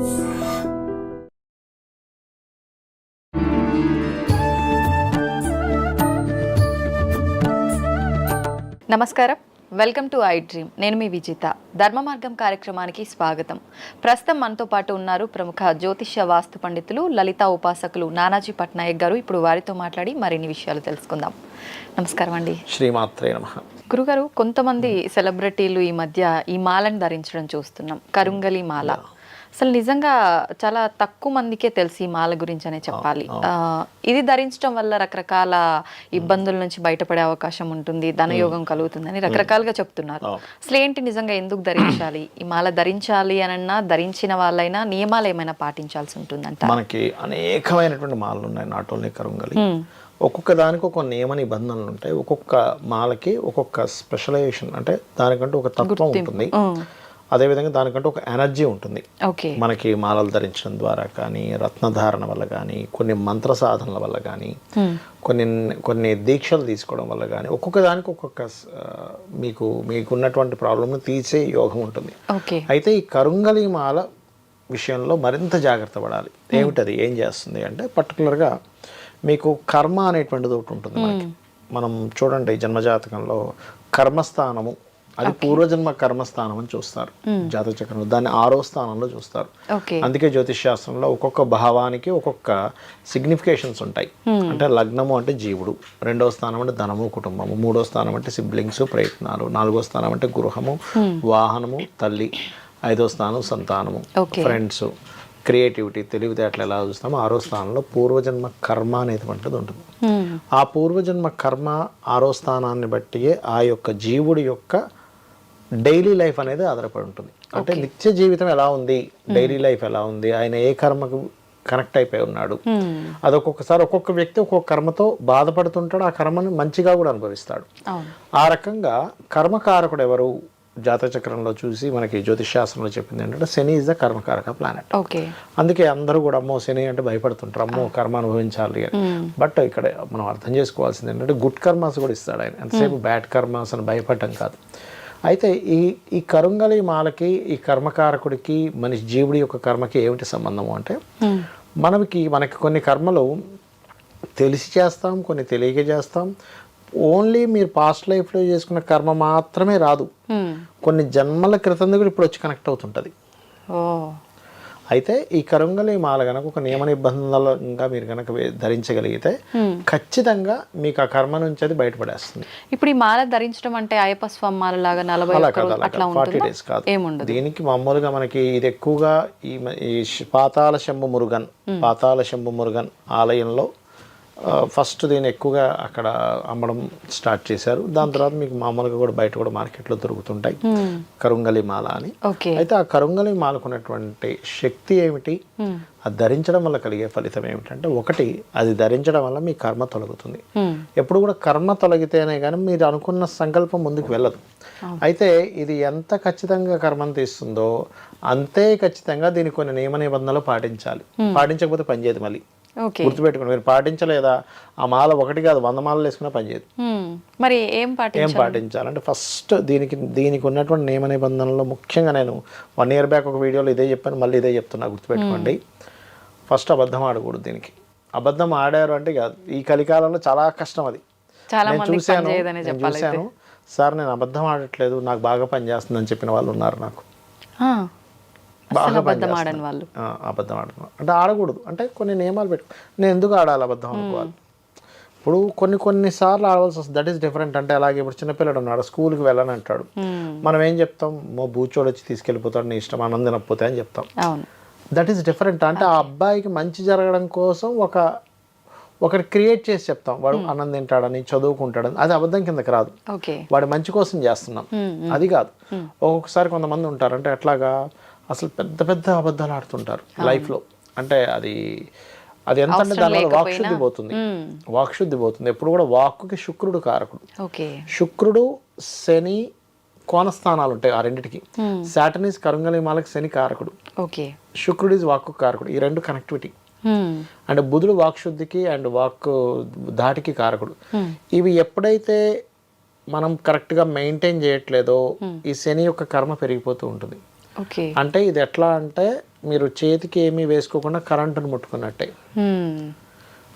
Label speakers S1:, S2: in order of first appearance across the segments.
S1: నమస్కారం. Welcome to I dream. నేను మీ విజిత. ధర్మ మార్గం కార్యక్రమానికి స్వాగతం. ప్రస్తుతం మనతో పాటు ఉన్నారు ప్రముఖ జ్యోతిష్య వాస్తు పండితులు లలిత ఉపాసకులు నానాజీ పట్నాయక్ గారు. ఇప్పుడు వారితో మాట్లాడి మరిన్ని విషయాలు తెలుసుకుందాం. నమస్కారం అండి.
S2: శ్రీమాత్రే నమ.
S1: గురుగారు కొంతమంది సెలబ్రిటీలు ఈ మధ్య ఈ మాలను ధరించడం చూస్తున్నాం. కరుంగలి మాల. అసలు నిజంగా చాలా తక్కువ మందికే తెలిసి ఈ మాల గురించి అనే చెప్పాలి. ఇది ధరించడం వల్ల రకరకాల ఇబ్బందుల నుంచి బయటపడే అవకాశం ఉంటుంది ధనయోగం కలుగుతుందని రకరకాలుగా చెప్తున్నారు. అసలు ఏంటి నిజంగా ఎందుకు ధరించాలి? ఈ మాల ధరించాలి అనన్నా ధరించిన వాళ్ళైనా నియమాలు ఏమైనా పాటించాల్సి ఉంటుందంట?
S2: మనకి అనేకమైనటువంటి మాలలు ఉన్నాయి నాట్ ఓన్లీ కరుంగలి. ఒక్కొక్క దానికి ఒక నియమ నిబంధనలు ఉంటాయి. ఒక్కొక్క మాలకి ఒక్కొక్క స్పెషలైజేషన్ అంటే దానికంటూ ఒక తత్వం ఉంటుంది. అదేవిధంగా దానికంటూ ఒక ఎనర్జీ ఉంటుంది.
S1: ఓకే.
S2: మనకి మాలలు ధరించడం ద్వారా కానీ రత్నధారణ వల్ల కానీ కొన్ని మంత్ర సాధనల వల్ల కానీ కొన్ని కొన్ని దీక్షలు తీసుకోవడం వల్ల కానీ ఒక్కొక్క దానికి ఒక్కొక్క మీకు మీకున్నటువంటి ప్రాబ్లమ్ని తీసే యోగం ఉంటుంది.
S1: ఓకే.
S2: అయితే ఈ కరుంగలి మాల విషయంలో మరింత జాగ్రత్త పడాలి. ఏమిటది? ఏం చేస్తుంది అంటే పర్టికులర్గా మీకు కర్మ అనేటువంటిది ఒకటి ఉంటుంది మనకి. మనం చూడండి జన్మజాతకంలో కర్మస్థానము అది పూర్వజన్మ కర్మస్థానం అని చూస్తారు జాతక చక్రంలో. దాన్ని ఆరో స్థానంలో చూస్తారు. అందుకే జ్యోతిష్ శాస్త్రంలో ఒక్కొక్క భావానికి ఒక్కొక్క సిగ్నిఫికేషన్స్ ఉంటాయి. అంటే లగ్నము అంటే జీవుడు రెండవ స్థానం అంటే ధనము కుటుంబము మూడో స్థానం అంటే సిబ్లింగ్స్ ప్రయత్నాలు నాలుగో స్థానం అంటే గృహము వాహనము తల్లి ఐదో స్థానం సంతానము. ఫ్రెండ్స్ క్రియేటివిటీ తెలివితేటలు ఎలా చూస్తామో ఆరో స్థానంలో పూర్వజన్మ కర్మ అనేటువంటిది ఉంటుంది. ఆ పూర్వజన్మ కర్మ ఆరో స్థానాన్ని బట్టి ఆ యొక్క జీవుడి యొక్క డైలీ లైఫ్ అనేది ఆధారపడి ఉంటుంది. అంటే నిత్య జీవితం ఎలా ఉంది? డైలీ లైఫ్ ఎలా ఉంది? ఆయన ఏ కర్మకు కనెక్ట్ అయిపోయి ఉన్నాడు? అది ఒక్కొక్కసారి ఒక్కొక్క వ్యక్తి ఒక్కొక్క కర్మతో బాధపడుతుంటాడు. ఆ కర్మని మంచిగా కూడా అనుభవిస్తాడు. ఆ రకంగా కర్మకారకుడు ఎవరు? జాతక చక్రంలో చూసి మనకి జ్యోతిష్ శాస్త్రంలో చెప్పింది ఏంటంటే Shani is the కర్మకారక planet
S1: okay.
S2: అందుకే అందరూ కూడా అమ్మో శని అంటే భయపడుతుంటారు. అమ్మో కర్మ అనుభవించాలి అని. బట్ ఇక్కడ మనం అర్థం చేసుకోవాల్సింది ఏంటంటే గుడ్ కర్మాస్ కూడా ఇస్తాడు ఆయన. ఎంతసేపు బ్యాడ్ కర్మాస్ అని భయపడటం కాదు. అయితే ఈ ఈ కరుంగలి మాలకి ఈ కర్మకారకుడికి మనిషి జీవుడి యొక్క కర్మకి ఏమిటి సంబంధము అంటే మనకి మనకి కొన్ని కర్మలు తెలిసి చేస్తాం కొన్ని తెలియక చేస్తాం. ఓన్లీ మీరు పాస్ట్ లైఫ్లో చేసుకున్న కర్మ మాత్రమే రాదు. కొన్ని జన్మల క్రితం దగ్గర ఇప్పుడు వచ్చి కనెక్ట్ అవుతుంటుంది. అయితే ఈ కరుంగలి మాల గనక ఒక నియమ నిబంధనలుగా మీరు కనుక ధరించగలిగితే ఖచ్చితంగా మీకు ఆ కర్మ నుంచి అది బయటపడేస్తుంది.
S1: ఇప్పుడు ఈ మాల ధరించడం అంటే అయ్యప్ప స్వామి మాల లాగా నలభై
S2: ఫార్టీ డేస్ కాదు. దీనికి మామూలుగా మనకి ఇది ఎక్కువగా ఈ పాతాళ శంభు మురుగన్ పాతాళ శంభు మురుగన్ ఆలయంలో ఫస్ట్ దీన్ని ఎక్కువగా అక్కడ అమ్మడం స్టార్ట్ చేశారు. దాని తర్వాత మీకు మామూలుగా కూడా బయట కూడా మార్కెట్లో దొరుకుతుంటాయి. కరుంగలి మాల అని. అయితే ఆ కరుంగలి మాలకున్నటువంటి శక్తి ఏమిటి? అది ధరించడం వల్ల కలిగే ఫలితం ఏమిటంటే ఒకటి అది ధరించడం వల్ల మీ కర్మ తొలగుతుంది. ఎప్పుడు కూడా కర్మ తొలగితేనే కానీ మీరు అనుకున్న సంకల్పం ముందుకు వెళ్ళదు. అయితే ఇది ఎంత ఖచ్చితంగా కర్మను తీస్తుందో అంతే ఖచ్చితంగా దీనికి కొన్ని నియమ నిబంధనలు పాటించాలి. పాటించకపోతే పనిచేయదు మళ్ళీ. గుర్తుపెట్టుకోండి. మీరు పాటించలేదా? ఆ మాల ఒకటి కాదు వంద మాలలు వేసుకున్నా పనిచేయదు.
S1: మరి ఏం
S2: ఏం పాటించాలంటే ఫస్ట్ దీనికి దీనికి ఉన్నటువంటి నియమ నిబంధనల్లో ముఖ్యంగా నేను వన్ ఇయర్ బ్యాక్ ఒక వీడియోలో ఇదే చెప్పాను మళ్ళీ ఇదే చెప్తున్నా గుర్తుపెట్టుకోండి. ఫస్ట్ అబద్ధం ఆడకూడదు దీనికి. అబద్ధం ఆడారు అంటే కాదు ఈ కలికాలంలో చాలా కష్టం అది. నేను చూశాను నేను చూశాను. సార్ నేను అబద్ధం ఆడట్లేదు నాకు బాగా పనిచేస్తుందని చెప్పిన వాళ్ళు ఉన్నారు నాకు. బాగా
S1: అబద్ధం. ఆడని వాళ్ళు.
S2: అబద్ధం ఆడుతున్నాను అంటే ఆడకూడదు. అంటే కొన్ని నియమాలు పెట్టు. నేను ఎందుకు ఆడాలి అబద్ధం అనుకోవాలి? ఇప్పుడు కొన్ని కొన్ని సార్లు ఆడవలసి వస్తుంది. దట్ ఈస్ డిఫరెంట్ అంటే అలాగే ఇప్పుడు చిన్నపిల్లడు ఉన్నాడు స్కూల్కి వెళ్ళని అంటాడు. మనం ఏం చెప్తాం? మో బూచోడు వచ్చి తీసుకెళ్ళిపోతాడు నీ ఇష్టం ఆనందం తినకపోతే అని చెప్తాం. దట్ ఈస్ డిఫరెంట్ అంటే ఆ అబ్బాయికి మంచి జరగడం కోసం ఒక ఒకటి క్రియేట్ చేసి చెప్తాం. వాడు అన్నం తింటాడని చదువుకుంటాడని. అది అబద్ధం కిందకి రాదు. వాడి మంచి కోసం చేస్తున్నాం. అది కాదు. ఒక్కొక్కసారి కొంతమంది ఉంటారు. అంటే ఎట్లాగా? అసలు పెద్ద పెద్ద అబద్ధాలు ఆడుతుంటారు లైఫ్లో. అంటే అది అది ఎంత అంటే దానివల్ల వాక్శుద్ధి పోతుంది. వాక్శుద్ధి పోతుంది. ఎప్పుడు కూడా వాక్కుకి శుక్రుడు కారకుడు.
S1: ఓకే.
S2: శుక్రుడు శని కోణస్థానాలు ఉంటాయి ఆ రెండిటికి. సాటన్ ఈజ్ కరుంగలిమాలకి శని కారకుడు.
S1: ఓకే.
S2: శుక్రుడు ఈజ్ వాక్కు కారకుడు. ఈ రెండు కనెక్టివిటీ. అండ్ బుధుడు వాక్శుద్ధికి అండ్ వాక్ ధాటికి కారకుడు. ఇవి ఎప్పుడైతే మనం కరెక్ట్గా మెయింటైన్ చేయట్లేదో ఈ శని యొక్క కర్మ పెరిగిపోతూ ఉంటుంది. అంటే ఇది ఎట్లా అంటే మీరు చేతికి ఏమీ వేసుకోకుండా కరెంటును ముట్టుకున్నట్టే.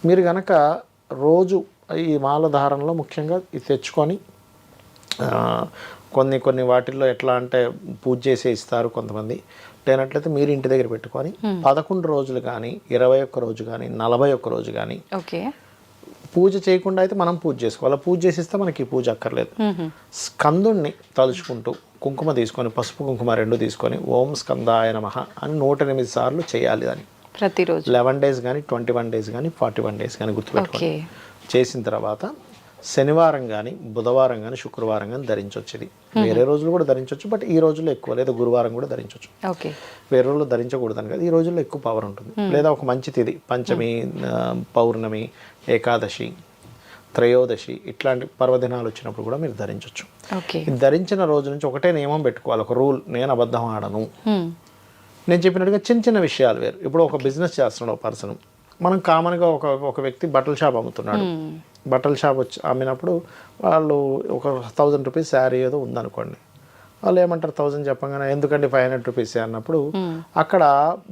S2: మీరు గనక రోజు ఈ మాల ధారణలో ముఖ్యంగా ఇది తెచ్చుకొని కొన్ని కొన్ని వాటిల్లో ఎట్లా అంటే పూజ చేసే ఇస్తారు కొంతమంది. లేనట్లయితే మీరు ఇంటి దగ్గర పెట్టుకొని పదకొండు రోజులు కానీ ఇరవై ఒక్క రోజు కానీ నలభై ఒక్క రోజు కానీ
S1: ఓకే.
S2: పూజ చేయకుండా అయితే మనం పూజ చేసుకోవాలి. పూజ చేసిస్తే మనకి పూజ అక్కర్లేదు. స్కందుణ్ణి తలుచుకుంటూ కుంకుమ తీసుకొని పసుపు కుంకుమ రెండు తీసుకొని ఓం స్కందాయ నమః అని నూట ఎనిమిది సార్లు చేయాలి దాన్ని.
S1: ప్రతిరోజు.
S2: లెవెన్ డేస్ కానీ ట్వంటీ వన్ డేస్ కానీ ఫార్టీ వన్ డేస్ కానీ గుర్తుపెట్టుకోండి. చేసిన తర్వాత శనివారం కానీ బుధవారం కానీ శుక్రవారం కానీ ధరించవచ్చు ఇది వేరే రోజులు కూడా ధరించవచ్చు బట్ ఈ రోజుల్లో ఎక్కువ లేదా. గురువారం కూడా ధరించవచ్చు వేరే రోజుల్లో ధరించకూడదని కదా. ఈ రోజుల్లో ఎక్కువ పవర్ ఉంటుంది. లేదా ఒక మంచి తిథి పంచమి పౌర్ణమి ఏకాదశి త్రయోదశి ఇట్లాంటి పర్వదినాలు వచ్చినప్పుడు కూడా మీరు ధరించవచ్చు ఇది ధరించిన రోజు నుంచి ఒకటే నియమం పెట్టుకోవాలి ఒక రూల్ నేను అబద్ధం ఆడను. నేను చెప్పినట్టుగా చిన్న చిన్న విషయాలు వేరు. ఇప్పుడు ఒక బిజినెస్ చేస్తున్నాడు ఒక పర్సన్. మనం కామన్గా ఒక ఒక వ్యక్తి బట్టల షాప్ అమ్ముతున్నాడు. బట్టల షాప్ వచ్చి అమ్మినప్పుడు వాళ్ళు ఒక థౌజండ్ రూపీస్ శారీ ఏదో ఉందనుకోండి. వాళ్ళు ఏమంటారు థౌజండ్ చెప్పగానే ఎందుకండి ఫైవ్ హండ్రెడ్ రూపీస్ అన్నప్పుడు అక్కడ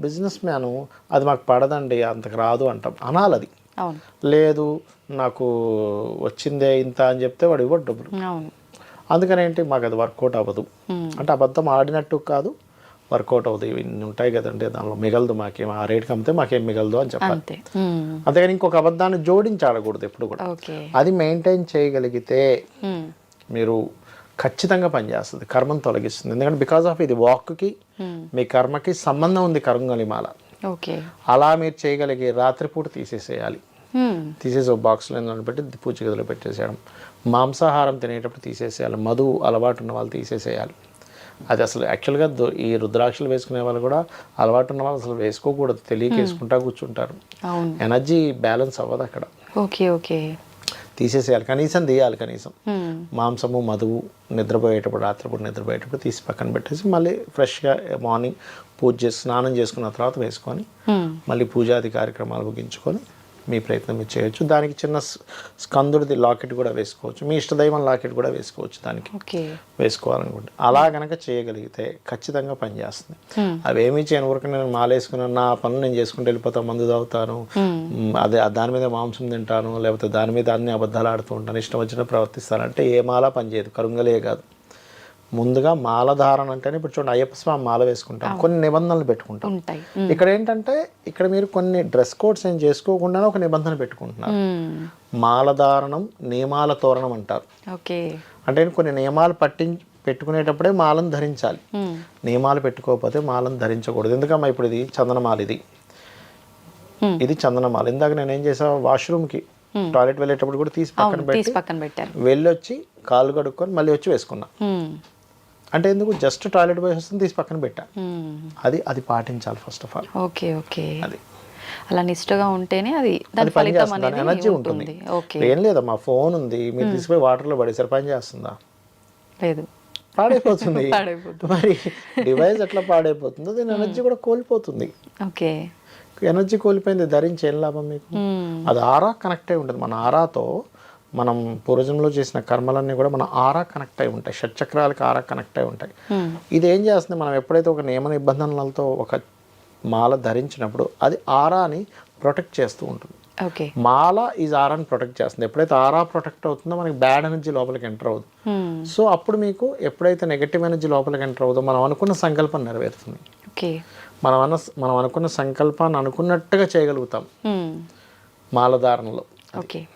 S2: బిజినెస్ మ్యాను అది మాకు పడదండి అంతకు రాదు అంటాం. అనాలి అది
S1: అవును
S2: లేదు నాకు వచ్చిందే ఇంత అని చెప్తే వాడు ఇవ్వడు డబ్బులు. అందుకని ఏంటి మాకు అది వర్కౌట్ అవ్వదు. అంటే అబద్ధం ఆడినట్టు కాదు వర్కౌట్ అవుతుంది ఇన్ని ఉంటాయి కదండి దానిలో మిగలదు మాకేం ఆ రేట్కి అమ్మితే మాకేం మిగలదు అని చెప్పాలి. అంతేగాని ఇంకొక అబద్ధాన్ని జోడించి ఆడకూడదు ఎప్పుడు కూడా. అది మెయింటైన్ చేయగలిగితే. మీరు ఖచ్చితంగా పనిచేస్తుంది కర్మను తొలగిస్తుంది. ఎందుకంటే బికాస్ ఆఫ్ ఇది వాక్కి మీ కర్మకి సంబంధం ఉంది కర్మలిమాల
S1: ఓకే
S2: అలా మీరు చేయగలిగే రాత్రిపూట తీసేసేయాలి. తీసేసి ఒక బాక్స్లో పెట్టి పూజ గదిలో పెట్టేసేయడం. మాంసాహారం తినేటప్పుడు తీసేసేయాలి. మధు అలవాటు ఉన్న వాళ్ళు తీసేసేయాలి. అది అసలు యాక్చువల్గా ఈ రుద్రాక్షలు వేసుకునే వాళ్ళు కూడా అలవాటు ఉన్న వాళ్ళు అసలు వేసుకోకూడదు. తెలియక వేసుకుంటా కూర్చుంటారు. ఎనర్జీ బ్యాలెన్స్ అవ్వదు అక్కడ.
S1: Okay okay.
S2: తీసేసేయాలి కనీసం తీయాలి కనీసం
S1: మ్మ్.
S2: మాంసము మధువు నిద్రపోయేటప్పుడు రాత్రిపూట నిద్రపోయేటప్పుడు తీసి పక్కన పెట్టేసి మళ్ళీ ఫ్రెష్గా మార్నింగ్ పూజ చేసి స్నానం చేసుకున్న తర్వాత వేసుకొని
S1: మ్మ్.
S2: మళ్ళీ పూజాది కార్యక్రమాలు ముగించుకొని మీ ప్రయత్నం మీరు చేయొచ్చు. దానికి చిన్న స్కందుడిది లాకెట్ కూడా వేసుకోవచ్చు. మీ ఇష్టదైవం లాకెట్ కూడా వేసుకోవచ్చు దానికి. వేసుకోవాలనుకుంటే. అలా గనక చేయగలిగితే ఖచ్చితంగా పనిచేస్తుంది అవేమీ చేయను ఊరికి నేను మాలేసుకున్నాను నా పనులు నేను చేసుకుంటూ వెళ్ళిపోతాను మందు తాగుతాను. అదే దాని మీద మాంసం తింటాను లేకపోతే దాని మీద అన్ని అబద్ధాలు ఆడుతూ ఉంటాను ఇష్టం వచ్చిన ప్రవర్తిస్తానంటే ఏ మాల పనిచేయదు కరుంగలే కాదు. ముందుగా మాల ధారణ అంటేనే ఇప్పుడు చూడండి అయ్యప్ప స్వామి మాల వేసుకుంటాం కొన్ని నిబంధనలు పెట్టుకుంటాం. ఇక్కడ ఏంటంటే ఇక్కడ మీరు కొన్ని డ్రెస్ కోడ్స్ ఏం చేసుకోకుండానే ఒక నిబంధన పెట్టుకుంటున్నారు.
S1: మ్మ్.
S2: మాలధారణం నియమాల తోరణం అంటారు.
S1: ఓకే.
S2: అంటే కొన్ని నియమాలు పట్టి పెట్టుకునేటప్పుడే మాలను ధరించాలి. నియమాలు పెట్టుకోకపోతే మాలను ధరించకూడదు. ఎందుకమ్మా ఇప్పుడు ఇది? చందనమాల ఇది. ఇది చందనమాల. ఇందాక నేను ఏం చేసా వాష్రూమ్కి టాయిలెట్ వెళ్ళేటప్పుడు కూడా తీసి పక్కన పెట్టి వెళ్ళొచ్చి కాలు కడుక్కొని మళ్ళీ వచ్చి వేసుకున్నా. అంటే ఎందుకు? జస్ట్ టాయిలెట్ పోయి వస్తుంది తీసి పక్కన పెట్టా. అది అది పాటించాలి first of all.
S1: Okay okay.
S2: అది.
S1: అలా నిష్టగా ఉంటేనే అది
S2: అది
S1: దాని ఫలితం అనేది
S2: ఎనర్జీ ఉంటుంది.
S1: ఓకే.
S2: ఏం లేదమ్మా ఫోన్ ఉంది. మీరు తీసిపోయి వాటర్లో పడేసరి పని చేస్తుందా?
S1: లేదు.
S2: పాడైపోతుంది.
S1: పాడైపోతుంది.
S2: మరి డివైస్ ఎట్లా పాడైపోతుందో దీని ఎనర్జీ కూడా కోల్పోతుంది.
S1: ఓకే.
S2: ఎనర్జీ కోల్పోయింది ధరించి ఏం లాభం మీకు. అది ఆరా కనెక్ట్ అయి ఉంటుంది. మన ఆరాతో మనం పూర్వజంలో చేసిన కర్మలన్నీ కూడా మన ఆరా కనెక్ట్ అయి ఉంటాయి. షట్చక్రాలకి ఆరా కనెక్ట్ అయి ఉంటాయి. ఇది ఏం చేస్తుంది? మనం ఎప్పుడైతే ఒక నియమ నిబంధనలతో ఒక మాల ధరించినప్పుడు అది ఆరాని ప్రొటెక్ట్ చేస్తూ ఉంటుంది.
S1: ఓకే.
S2: మాల ఈజ్ ఆరాని ప్రొటెక్ట్ చేస్తుంది. ఎప్పుడైతే ఆరా ప్రొటెక్ట్ అవుతుందో మనకి బ్యాడ్ ఎనర్జీ లోపలికి ఎంటర్ అవుతుంది. సో అప్పుడు మీకు ఎప్పుడైతే నెగటివ్ ఎనర్జీ లోపలికి ఎంటర్ అవుతుందో మనం అనుకున్న సంకల్పం నెరవేరుతుంది.
S1: ఓకే.
S2: మనం అన్న మనం అనుకున్న సంకల్పాన్ని అనుకున్నట్టుగా చేయగలుగుతాం. మాలధారణలో
S1: ఓకే.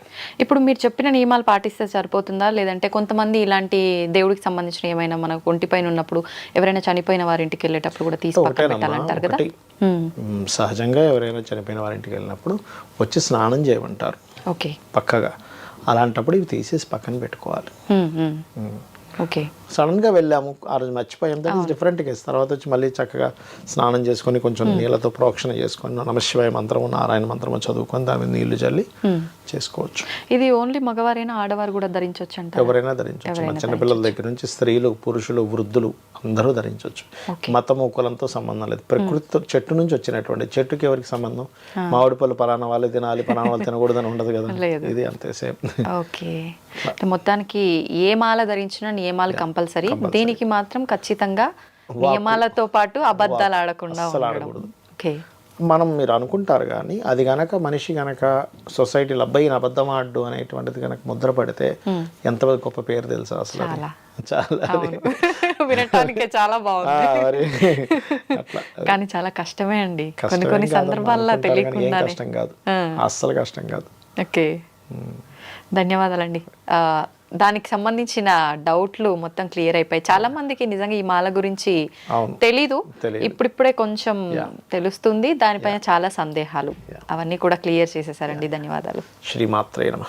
S1: ఇప్పుడు మీరు చెప్పిన నియమాలు పాటిస్తే సరిపోతుందా? లేదంటే కొంతమంది ఇలాంటి దేవుడికి సంబంధించిన ఏమైనా మన ఒంటిపైన ఉన్నప్పుడు ఎవరైనా చనిపోయిన వారి ఇంటికి వెళ్ళేటప్పుడు కూడా తీసి పక్కన
S2: ఒకటేనమ్మా
S1: పెట్టాలంటారు కదా?
S2: సహజంగా ఎవరైనా చనిపోయిన వారి ఇంటికి వెళ్ళినప్పుడు వచ్చి స్నానం చేయమంటారు.
S1: ఓకే.
S2: పక్కగా. అలాంటప్పుడు ఇవి తీసేసి పక్కన పెట్టుకోవాలి.
S1: ఓకే.
S2: సడన్గా వెళ్ళాము ఆ రోజు మర్చిపోయాం. దట్ ఈస్ డిఫరెంట్ కేసు తర్వాత వచ్చి మళ్ళీ చక్కగా స్నానం చేసుకొని కొంచెం నీళ్ళతో ప్రోక్షణ చేసుకొని నమశివాయ మంత్రము నారాయణ మంత్రము చదువుకొని దాని నీళ్ళు చల్లి చేసుకోవచ్చు.
S1: ఇది ఓన్లీ మగవారైనా ఆడవారు కూడా ధరించవచ్చు అంట
S2: ఎవరైనా ధరించవచ్చు మన చిన్నపిల్లల దగ్గర నుంచి స్త్రీలు పురుషులు వృద్ధులు అందరూ ధరించవచ్చు మతము కులంతో సంబంధం లేదు. ప్రకృతితో చెట్టు నుంచి వచ్చినటువంటి చెట్టుకి ఎవరికి సంబంధం? మామిడి పళ్ళు పలానా వాళ్ళు తినాలి పలానా వాళ్ళు తినకూడదని ఉండదు కదా. ఇది అంతే సేమ్.
S1: ఓకే. మొత్తానికి ఏ మాల ధరించినా నియమాలు కంపల్సరీ. దీనికి మాత్రం ఖచ్చితంగా నియమాలతో పాటు అబద్ధాలు ఆడకుండా. ఓకే.
S2: మనం మీరు అనుకుంటారు కానీ అది గనక మనిషి గనక సొసైటీలో అబ్బాయి అబద్ధం ఆడు అనేటువంటిది గనక ముద్ర పడితే ఎంత గొప్ప పేరు తెలుసా అసలు?
S1: చాలా.
S2: చాలా.
S1: వినటానికే బాగుంది. కానీ చాలా కష్టమే అండి. కొన్ని కొన్ని సందర్భాల్లో తెలియకుండానే.
S2: కష్టం కాదు. అస్సలు కష్టం కాదు.
S1: ఓకే. ధన్యవాదాలండి. ఆ, దానికి సంబంధించిన డౌట్లు మొత్తం క్లియర్ అయిపోయి చాలా మందికి నిజంగా ఈ మాల గురించి. తెలీదు.
S2: తెలీదు.
S1: ఇప్పుడిప్పుడే కొంచెం తెలుస్తుంది. దానిపైన చాలా సందేహాలు. అవన్నీ కూడా క్లియర్ చేసేసారండి. ధన్యవాదాలు.
S2: శ్రీమాత్రే నమ.